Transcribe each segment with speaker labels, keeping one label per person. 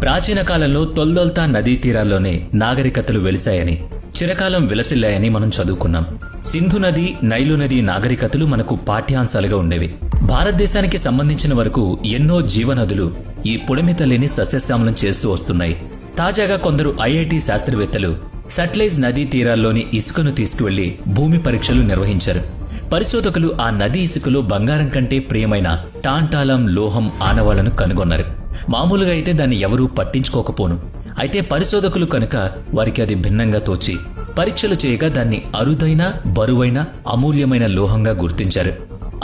Speaker 1: ప్రాచీన కాలంలో తొల్దొల్తా నదీ తీరాల్లోనే నాగరికతలు వెలిశాయని చిరకాలం విలసిల్లాయని మనం చదువుకున్నాం. సింధు నది నైలు నది నాగరికతలు మనకు పాఠ్యాంశాలుగా ఉండేవి. భారతదేశానికి సంబంధించిన వరకు ఎన్నో జీవనదులు ఈ పుడమితల్లిని సస్యశ్యామలం చేస్తూ వస్తున్నాయి. తాజాగా కొందరు ఐఐటి శాస్త్రవేత్తలు సట్లైజ్ నదీ తీరాల్లోని ఇసుకను తీసుకువెళ్ళి భూమి పరీక్షలు నిర్వహించారు. పరిశోధకులు ఆ నది ఇసుకలో బంగారం కంటే ప్రియమైన టాంటాలం లోహం ఆనవాళ్ళను కనుగొన్నారు. మామూలుగా అయితే దాన్ని ఎవరూ పట్టించుకోకపోను. అయితే పరిశోధకులు కనుక వారికి అది భిన్నంగా తోచి పరీక్షలు చేయగా దాన్ని అరుదైన బరువైన అమూల్యమైన లోహంగా గుర్తించారు.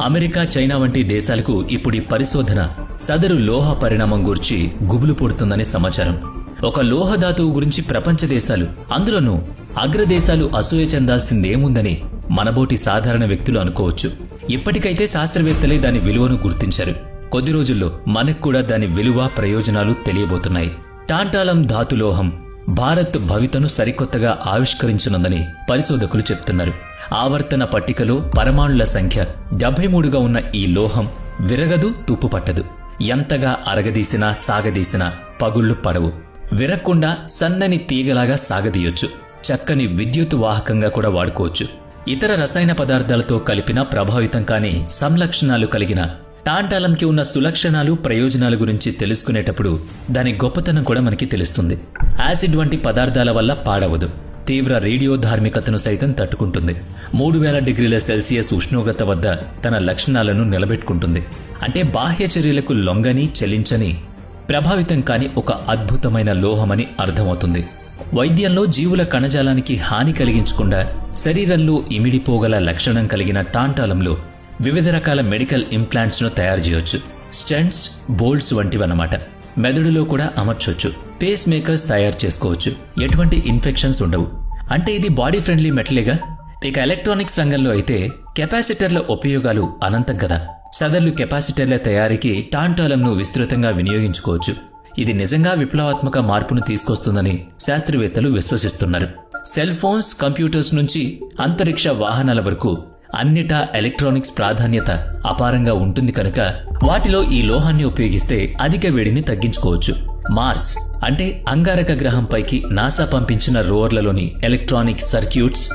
Speaker 1: అమెరికా చైనా వంటి దేశాలకు ఇప్పుడు ఈ పరిశోధన సదరు లోహ పరిణామం గురించి గుబులు పుడుతుందని సమాచారం. ఒక లోహ ధాతువు గురించి ప్రపంచ దేశాలు అందులోనూ అగ్రదేశాలు అసూయ చెందాల్సిందేముందని మనబోటి సాధారణ వ్యక్తులు అనుకోవచ్చు. ఇప్పటికైతే శాస్త్రవేత్తలే దాని విలువను గుర్తించారు. కొద్ది రోజుల్లో మనకు కూడా దాని విలువ ప్రయోజనాలు తెలియబోతున్నాయి. టాంటాలం ధాతులోహం భారత్ భవితను సరికొత్తగా ఆవిష్కరించనుందని పరిశోధకులు చెప్తున్నారు. ఆవర్తన పట్టికలో పరమాణుల సంఖ్య డెబ్బై మూడుగా ఉన్న ఈ లోహం విరగదు తుప్పు పట్టదు. ఎంతగా అరగదీసినా సాగదీసినా పగుళ్ళు పడవు. విరక్కుండా సన్నని తీగలాగా సాగదీయొచ్చు. చక్కని విద్యుత్ వాహకంగా కూడా వాడుకోవచ్చు. ఇతర రసాయన పదార్థాలతో కలిపిన ప్రభావితం కాని సంలక్షణాలు కలిగిన టాంటాలంకి ఉన్న సులక్షణాలు ప్రయోజనాల గురించి తెలుసుకునేటప్పుడు దాని గొప్పతనం కూడా మనకి తెలుస్తుంది. యాసిడ్ వంటి పదార్థాల వల్ల పాడవదు. తీవ్ర రేడియో ధార్మికతను సైతం తట్టుకుంటుంది. మూడు వేల డిగ్రీల సెల్సియస్ ఉష్ణోగ్రత వద్ద తన లక్షణాలను నిలబెట్టుకుంటుంది. అంటే బాహ్య చర్యలకు లొంగని చెలించని ప్రభావితం కాని ఒక అద్భుతమైన లోహమని అర్థమవుతుంది. వైద్యంలో జీవుల కణజాలానికి హాని కలిగించకుండా శరీరంలో ఇమిడిపోగల లక్షణం కలిగిన టాంటాలంలో వివిధ రకాల మెడికల్ ఇంప్లాంట్స్ను తయారు చేయొచ్చు. స్టెంట్స్ బోల్ట్స్ వంటివన్నమాట. మెదడులో కూడా అమర్చొచ్చు. పేస్ మేకర్స్ తయారు చేసుకోవచ్చు. ఎటువంటి ఇన్ఫెక్షన్స్ ఉండవు. అంటే ఇది బాడీ ఫ్రెండ్లీ మెటలేగా? ఇక ఎలక్ట్రానిక్స్ రంగంలో అయితే కెపాసిటర్ల ఉపయోగాలు అనంతం కదా. సదర్లు కెపాసిటర్ల తయారీకి టాంటాలంను విస్తృతంగా వినియోగించుకోవచ్చు. ఇది నిజంగా విప్లవాత్మక మార్పును తీసుకొస్తుందని శాస్త్రవేత్తలు విశ్వసిస్తున్నారు. సెల్ ఫోన్స్ కంప్యూటర్స్ నుంచి అంతరిక్ష వాహనాల వరకు అన్నిటా ఎలక్ట్రానిక్స్ ప్రాధాన్యత అపారంగా ఉంటుంది కనుక వాటిలో ఈ లోహాన్ని ఉపయోగిస్తే అధిక వేడిని తగ్గించుకోవచ్చు. మార్స్ అంటే అంగారక గ్రహంపైకి నాసా పంపించిన రోవర్లలోని ఎలక్ట్రానిక్ సర్క్యూట్స్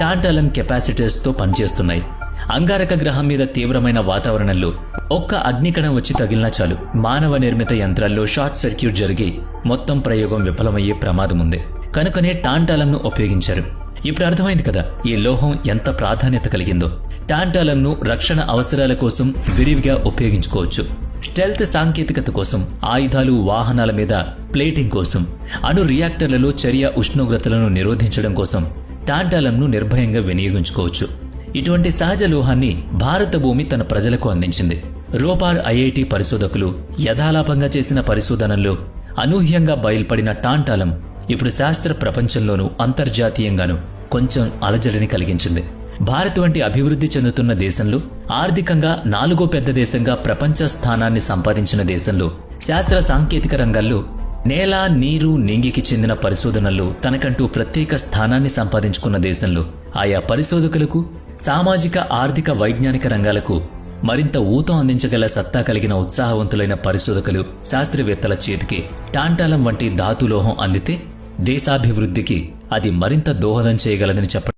Speaker 1: టాంటాలం కెపాసిటర్స్తో పనిచేస్తున్నాయి. అంగారక గ్రహం మీద తీవ్రమైన వాతావరణంలో ఒక్క అగ్నికణం వచ్చి తగిలినా చాలు. మానవ నిర్మిత యంత్రాల్లో షార్ట్ సర్క్యూట్ జరిగి మొత్తం ప్రయోగం విఫలమయ్యే ప్రమాదం ఉంది కనుకనే టాంటాలంను ఉపయోగించారు. ఇప్పుడు అర్థమైంది కదా ఈ లోహం ఎంత ప్రాధాన్యత కలిగిందో. టాంటాలంను రక్షణ అవసరాల కోసం విరివిగా ఉపయోగించుకోవచ్చు. స్టెల్త్ సాంకేతికత కోసం ఆయుధాలు వాహనాల మీద ప్లేటింగ్ కోసం అణు రియాక్టర్లలో చర్య ఉష్ణోగ్రతలను నిరోధించడం కోసం టాంటాలంను నిర్భయంగా వినియోగించుకోవచ్చు. ఇటువంటి సహజ లోహాన్ని భారత భూమి తన ప్రజలకు అందించింది. రోపార్ ఐఐటి పరిశోధకులు యథాలాపంగా చేసిన పరిశోధనల్లో అనూహ్యంగా బయల్పడిన టాంటాలం ఇప్పుడు శాస్త్ర ప్రపంచంలోనూ అంతర్జాతీయంగానూ కొంచెం అలజడిని కలిగించింది. భారత్ వంటి అభివృద్ధి చెందుతున్న దేశంలో ఆర్థికంగా నాలుగో పెద్ద దేశంగా ప్రపంచ స్థానాన్ని సంపాదించిన దేశంలో శాస్త్ర సాంకేతిక రంగాల్లో నేల నీరు నింగికి చెందిన పరిశోధనల్లో తనకంటూ ప్రత్యేక స్థానాన్ని సంపాదించుకున్న దేశంలో ఆయా పరిశోధకులకు సామాజిక ఆర్థిక వైజ్ఞానిక రంగాలకు మరింత ఊతం అందించగల సత్తా కలిగిన ఉత్సాహవంతులైన పరిశోధకులు శాస్త్రవేత్తల చేతికి టాంటాలం వంటి ధాతులోహం అందితే దేశాభివృద్ధికి అది మరింత దోహదం చేయగలదని చెప్పడం